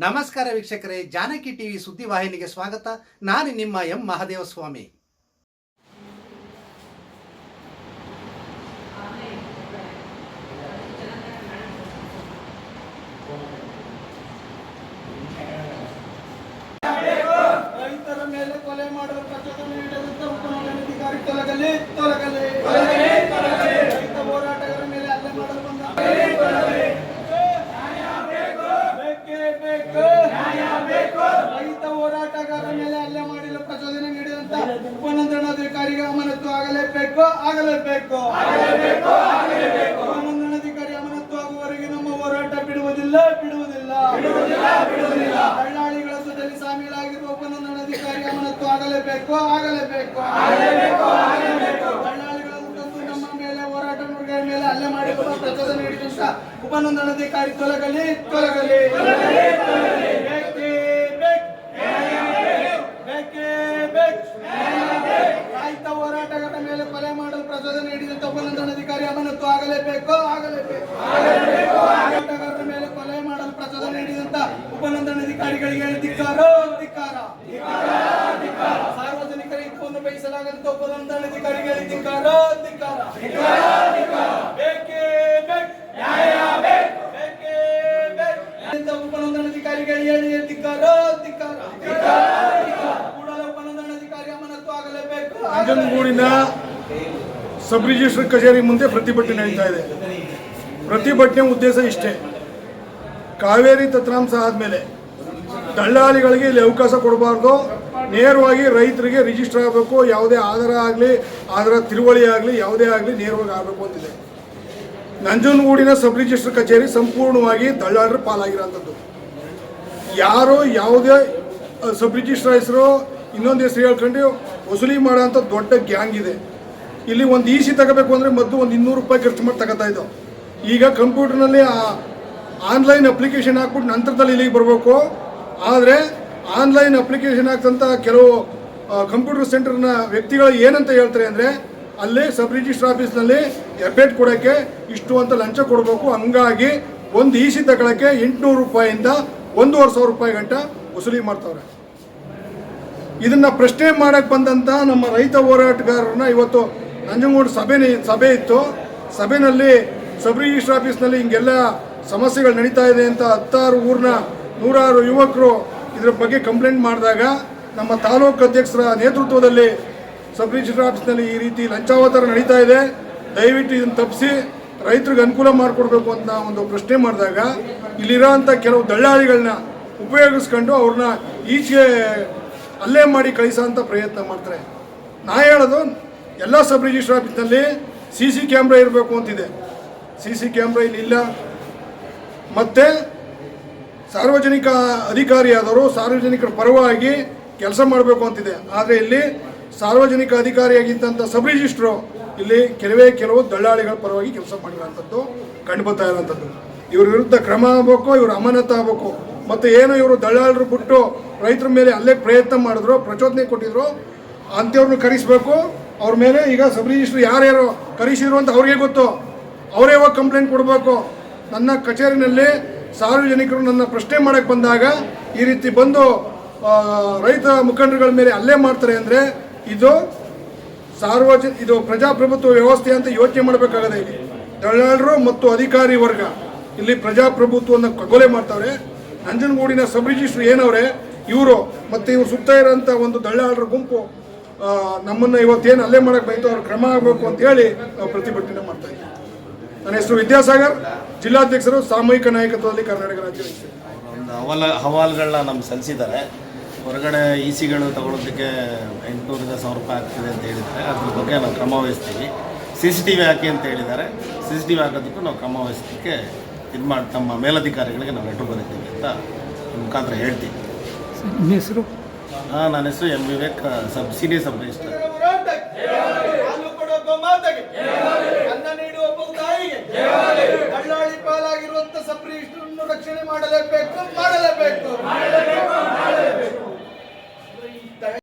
ನಮಸ್ಕಾರ ವೀಕ್ಷಕರೇ ಜಾನಕಿ ಟಿವಿ ಸುದ್ದಿವಾಹಿನಿಗೆ ಸ್ವಾಗತ. ನಾನು ನಿಮ್ಮ ಎಂ ಮಹದೇವಸ್ವಾಮಿ. ರೈತರ ಮೇಲೆ ಕೊಲೆ ಮಾಡುವ ಪ್ರಚೋದನೆ ನೀಡಿದಂತ ಅಧಿಕಾರಿ ತೊಲಗಲಿ ತೊಲಗಲಿ ರೈತ ಹೋರಾಟಗಾರರ ಮೇಲೆ ಹಲ್ಲೆ ಮಾಡಲು ಬಂದ ಬೇಕೇ ಬೇಕು ರೈತ ಹೋರಾಟಗಾರರ ಮೇಲೆ ಹಲ್ಲೆ ಮಾಡಲು ಪ್ರಚೋದನೆ ಅಮಾನತ್ತು ಆಗಲೇಬೇಕು ಆಗಲೇಬೇಕು. ಅಧಿಕಾರಿ ಅಮಾನತ್ತು ಆಗುವವರೆಗೆ ನಮ್ಮ ಹೋರಾಟ ಬಿಡುವುದಿಲ್ಲ ಬಿಡುವುದಿಲ್ಲ. ದಳ್ಳಾಳಿಗಳ ಜೊತೆಲಿ ಸಾಮೀಲಾಗಿರುವ ಉಪನಂದನಾಧಿಕಾರಿ ಅಮಾನತ್ತು ಆಗಲೇಬೇಕು ಆಗಲೇಬೇಕು. ದಳ್ಳಾಳಿಗಳ ನಮ್ಮ ಮೇಲೆ ಹೋರಾಟ ಮುರುಗರ ಮೇಲೆ ಹಲ್ಲೆ ಮಾಡಿ ಪ್ರಚೋದನೆ ಉಪನಂದನಾಧಿಕಾರಿ ತೊಲಗಲಿ ತೊಲಗಲಿ. ರೈತ ಹೋರಾಟಗಾರರ ಮೇಲೆ ಕೊಲೆ ಮಾಡಲು ಪ್ರಚೋದನೆ ನೀಡಿದಂತ ಅಧಿಕಾರಿ ಅಮಾನತು ಆಗಲೇಬೇಕು ಆಗಲೇಬೇಕು. ಹೋರಾಟಗಾರರ ಮೇಲೆ ಕೊಲೆ ಮಾಡಲು ಪ್ರಚೋದನೆ ನೀಡಿದಂತ ಉಪನೋಂದಣಾಧಿಕಾರಿಗಳಿಗೆ ಧಿಕ್ಕಾರ ಧಿಕ್ಕಾರ ಸಾರ್ವಜನಿಕರ ಹಿತವನ್ನು ಬಯಸಲಾಗದಂತ ಉಪನೋಂದಣಾಧಿಕಾರಿಗಳಿಗೆ ಧಿಕ್ಕಾರ ಧಿಕ್ಕಾರ ನಂಜನಗೂಡಿನ ಸಬ್ ರಿಜಿಸ್ಟರ್ ಕಚೇರಿ ಮುಂದೆ ಪ್ರತಿಭಟನೆ ನಡೀತಾ ಇದೆ. ಪ್ರತಿಭಟನೆ ಉದ್ದೇಶ ಇಷ್ಟೇ. ಕಾವೇರಿ ತತ್ರಾಂಶ ಆದಮೇಲೆ ದಳ್ಳಾಳಿಗಳಿಗೆ ಇಲ್ಲಿ ಅವಕಾಶ ಕೊಡಬಾರ್ದು. ನೇರವಾಗಿ ರೈತರಿಗೆ ರಿಜಿಸ್ಟರ್ ಆಗಬೇಕು. ಯಾವುದೇ ಆಧಾರ ಆಗಲಿ, ಆಧಾರ ತಿರುವಳಿ ಆಗಲಿ, ಯಾವುದೇ ಆಗಲಿ ನೇರವಾಗಿ ಆಗಬೇಕು ಅಂತಿದೆ. ನಂಜನಗೂಡಿನ ಸಬ್ ರಿಜಿಸ್ಟರ್ ಕಚೇರಿ ಸಂಪೂರ್ಣವಾಗಿ ದಳ್ಳಾಳರ ಪಾಲಾಗಿರೋಂಥದ್ದು. ಯಾರು ಯಾವುದೇ ಸಬ್ ರಿಜಿಸ್ಟರ್ ಹೆಸರು, ಇನ್ನೊಂದು ಹೆಸರು ಹೇಳ್ಕೊಂಡು ವಸೂಲಿ ಮಾಡೋಂಥ ದೊಡ್ಡ ಗ್ಯಾಂಗ್ ಇದೆ. ಇಲ್ಲಿ ಒಂದು ಇ ಸಿ ತಗೋಬೇಕು ಅಂದರೆ ಮೊದಲು ಒಂದು ಇನ್ನೂರು ರೂಪಾಯಿ ಖರ್ಚು ಮಾಡಿ ತಗೋತಾ ಇದ್ದೋ. ಈಗ ಕಂಪ್ಯೂಟರ್ನಲ್ಲಿ ಆನ್ಲೈನ್ ಅಪ್ಲಿಕೇಶನ್ ಹಾಕ್ಬಿಟ್ಟು ನಂತರದಲ್ಲಿ ಇಲ್ಲಿಗೆ ಬರಬೇಕು. ಆದರೆ ಆನ್ಲೈನ್ ಅಪ್ಲಿಕೇಶನ್ ಹಾಕ್ತಂಥ ಕೆಲವು ಕಂಪ್ಯೂಟರ್ ಸೆಂಟರ್ನ ವ್ಯಕ್ತಿಗಳು ಏನಂತ ಹೇಳ್ತಾರೆ ಅಂದರೆ ಅಲ್ಲಿ ಸಬ್ ರಿಜಿಸ್ಟರ್ ಆಫೀಸ್ನಲ್ಲಿ ಎಫೆಟ್ ಕೊಡೋಕ್ಕೆ ಇಷ್ಟು ಅಂತ ಲಂಚ ಕೊಡಬೇಕು. ಹಂಗಾಗಿ ಒಂದು ಇ ಸಿ ತಗೊಳ್ಳೋಕ್ಕೆ ಎಂಟುನೂರು ರೂಪಾಯಿಂದ ಒಂದೂವರೆ ಸಾವಿರ ರೂಪಾಯಿ ಗಂಟ ವಸೂಲಿ ಮಾಡ್ತಾವ್ರೆ. ಇದನ್ನ ಪ್ರಶ್ನೆ ಮಾಡಕ್ ಬಂದಂತ ನಮ್ಮ ರೈತ ಹೋರಾಟಗಾರರನ್ನ ಇವತ್ತು ನಂಜನಗೂಡು ಸಭೆ ಸಭೆ ಇತ್ತು. ಸಭೆನಲ್ಲಿ ಸಬ್ ರಿಜಿಸ್ಟರ್ ಆಫೀಸ್ನಲ್ಲಿ ಹಿಂಗೆಲ್ಲ ಸಮಸ್ಯೆಗಳು ನಡೀತಾ ಇದೆ ಅಂತ ಹತ್ತಾರು ಊರಿನ ನೂರಾರು ಯುವಕರು ಇದ್ರ ಬಗ್ಗೆ ಕಂಪ್ಲೇಂಟ್ ಮಾಡಿದಾಗ ನಮ್ಮ ತಾಲೂಕು ಅಧ್ಯಕ್ಷರ ನೇತೃತ್ವದಲ್ಲಿ ಸಬ್ ರಿಜಿಸ್ಟರ್ ಆಫೀಸ್ನಲ್ಲಿ ಈ ರೀತಿ ಲಂಚಾವತಾರ ನಡೀತಾ ಇದೆ. ದಯವಿಟ್ಟು ಇದನ್ನು ತಪ್ಪಿಸಿ ರೈತರಿಗೆ ಅನುಕೂಲ ಮಾಡಿಕೊಡ್ಬೇಕು ಅಂತ ಒಂದು ಪ್ರಶ್ನೆ ಮಾಡಿದಾಗ ಇಲ್ಲಿರೋ ಕೆಲವು ದಳ್ಳಾಳಿಗಳನ್ನ ಉಪಯೋಗಿಸ್ಕೊಂಡು ಅವ್ರನ್ನ ಈಚೆಗೆ ಅಲ್ಲೇ ಮಾಡಿ ಕಳಿಸೋಂಥ ಪ್ರಯತ್ನ ಮಾಡ್ತಾರೆ. ನಾ ಹೇಳೋದು, ಎಲ್ಲ ಸಬ್ ರಿಜಿಸ್ಟರ್ ಆಫೀಸ್ನಲ್ಲಿ ಸಿ ಸಿ ಕ್ಯಾಮ್ರಾ ಇರಬೇಕು ಅಂತಿದೆ. ಸಿ ಸಿ ಕ್ಯಾಮ್ರಾ ಇಲ್ಲಿ ಇಲ್ಲ. ಮತ್ತು ಸಾರ್ವಜನಿಕ ಅಧಿಕಾರಿಯಾದವರು ಸಾರ್ವಜನಿಕರ ಪರವಾಗಿ ಕೆಲಸ ಮಾಡಬೇಕು ಅಂತಿದೆ. ಆದರೆ ಇಲ್ಲಿ ಸಾರ್ವಜನಿಕ ಅಧಿಕಾರಿಯಾಗಿದ್ದಂಥ ಸಬ್ ರಿಜಿಸ್ಟ್ರು ಇಲ್ಲಿ ಕೆಲವೇ ಕೆಲವು ದಳ್ಳಾಳಿಗಳ ಪರವಾಗಿ ಕೆಲಸ ಮಾಡಿರೋಂಥದ್ದು, ಕಂಡು ಬರ್ತಾ ಇರೋಂಥದ್ದು. ಇವ್ರ ವಿರುದ್ಧ ಕ್ರಮ ಆಗಬೇಕು, ಇವರು ಅಮಾನತ್ತು ಆಗಬೇಕು. ಮತ್ತು ಏನು ಇವರು ದಳ್ಳಾಳರು ಬಿಟ್ಟು ರೈತರ ಮೇಲೆ ಅಲ್ಲೇ ಪ್ರಯತ್ನ ಮಾಡಿದ್ರು, ಪ್ರಚೋದನೆ ಕೊಟ್ಟಿದ್ರು, ಅಂಥವ್ರನ್ನ ಕರೆಸಬೇಕು. ಅವ್ರ ಮೇಲೆ ಈಗ ಸಬ್ ರಿಜಿಸ್ಟ್ರ್ ಯಾರ್ಯಾರು ಕರೆಸಿದ್ರು ಅಂತ ಅವ್ರಿಗೆ ಗೊತ್ತು. ಅವರೇ ಹೋಗಿ ಕಂಪ್ಲೇಂಟ್ ಕೊಡಬೇಕು. ನನ್ನ ಕಚೇರಿನಲ್ಲಿ ಸಾರ್ವಜನಿಕರು ನನ್ನ ಪ್ರಶ್ನೆ ಮಾಡಕ್ಕೆ ಬಂದಾಗ ಈ ರೀತಿ ಬಂದು ರೈತ ಮುಖಂಡರುಗಳ ಮೇಲೆ ಅಲ್ಲೇ ಮಾಡ್ತಾರೆ ಅಂದರೆ ಇದು ಸಾರ್ವಜನ ಇದು ಪ್ರಜಾಪ್ರಭುತ್ವ ವ್ಯವಸ್ಥೆ ಅಂತ ಯೋಚನೆ ಮಾಡಬೇಕಾಗದೆ ಇಲ್ಲಿ. ದಳ್ಳಾಳರು ಮತ್ತು ಅಧಿಕಾರಿ ವರ್ಗ ಇಲ್ಲಿ ಪ್ರಜಾಪ್ರಭುತ್ವವನ್ನು ಕಗೊಲೆ ಮಾಡ್ತಾವ್ರೆ ನಂಜನಗೂಡಿನ ಸಬ್ ರಿಜಿಸ್ಟ್ರ್ ಏನವ್ರೆ ಇವರು ಮತ್ತು ಇವರು ಸುತ್ತ ಇರೋಂಥ ಒಂದು ದಳ್ಳಾಳರ ಗುಂಪು ನಮ್ಮನ್ನು ಇವತ್ತೇನು ಅಲ್ಲೇ ಮಾಡಕ್ಕೆ ಬೈತು ಅವ್ರ ಕ್ರಮ ಆಗಬೇಕು ಅಂತ ಹೇಳಿ ನಾವು ಪ್ರತಿಭಟನೆ ಮಾಡ್ತಾ ಇದ್ದೀವಿ ನನ್ನ ಹೆಸರು ವಿದ್ಯಾಸಾಗರ್, ಜಿಲ್ಲಾಧ್ಯಕ್ಷರು ಸಾಮೂಹಿಕ ನಾಯಕತ್ವದಲ್ಲಿ ಕರ್ನಾಟಕ ರಾಜ್ಯ ಹವಾಲ, ಹವಾಲ್ಗಳನ್ನ ನಮ್ಗೆ ಸಲ್ಲಿಸಿದ್ದಾರೆ. ಹೊರಗಡೆ ಇ ಸಿಗಳು ತಗೊಳೋದಕ್ಕೆ ಎಂಟುನೂರಿಂದ ಸಾವಿರ ರೂಪಾಯಿ ಆಗ್ತಿದೆ ಅಂತ ಹೇಳಿದ್ದಾರೆ. ಅದ್ರ ಬಗ್ಗೆ ನಾವು ಕ್ರಮ ವಹಿಸ್ತೀವಿ. ಸಿ ಸಿ ಟಿ ವಿ ಹಾಕಿ ಅಂತ ಹೇಳಿದ್ದಾರೆ. ಸಿ ಸಿ ಟಿ ವಿ ಹಾಕೋದಕ್ಕೂ ನಾವು ಕ್ರಮ ಇದು ಮಾಡಿ ತಮ್ಮ ಮೇಲಧಿಕಾರಿಗಳಿಗೆ ನಾವು ಲೆಟ್ರ್ ಬರೀತೀವಿ ಅಂತ ಮುಖಾಂತರ ಹೇಳ್ತೀವಿ. ಹಾಂ ನನ್ನ ಹೆಸರು M. Vivek sub senior sub register ಅನ್ನ ನೀಡುವ ತಾಯಿಗೆ ದಳ್ಳಾಳಿ ಪಾಲಾಗಿರುವಂತ ಸಬ್ ರಿಜಿಸ್ಟರ್ ರಕ್ಷಣೆ ಮಾಡಲೇಬೇಕು ಮಾಡಲೇಬೇಕು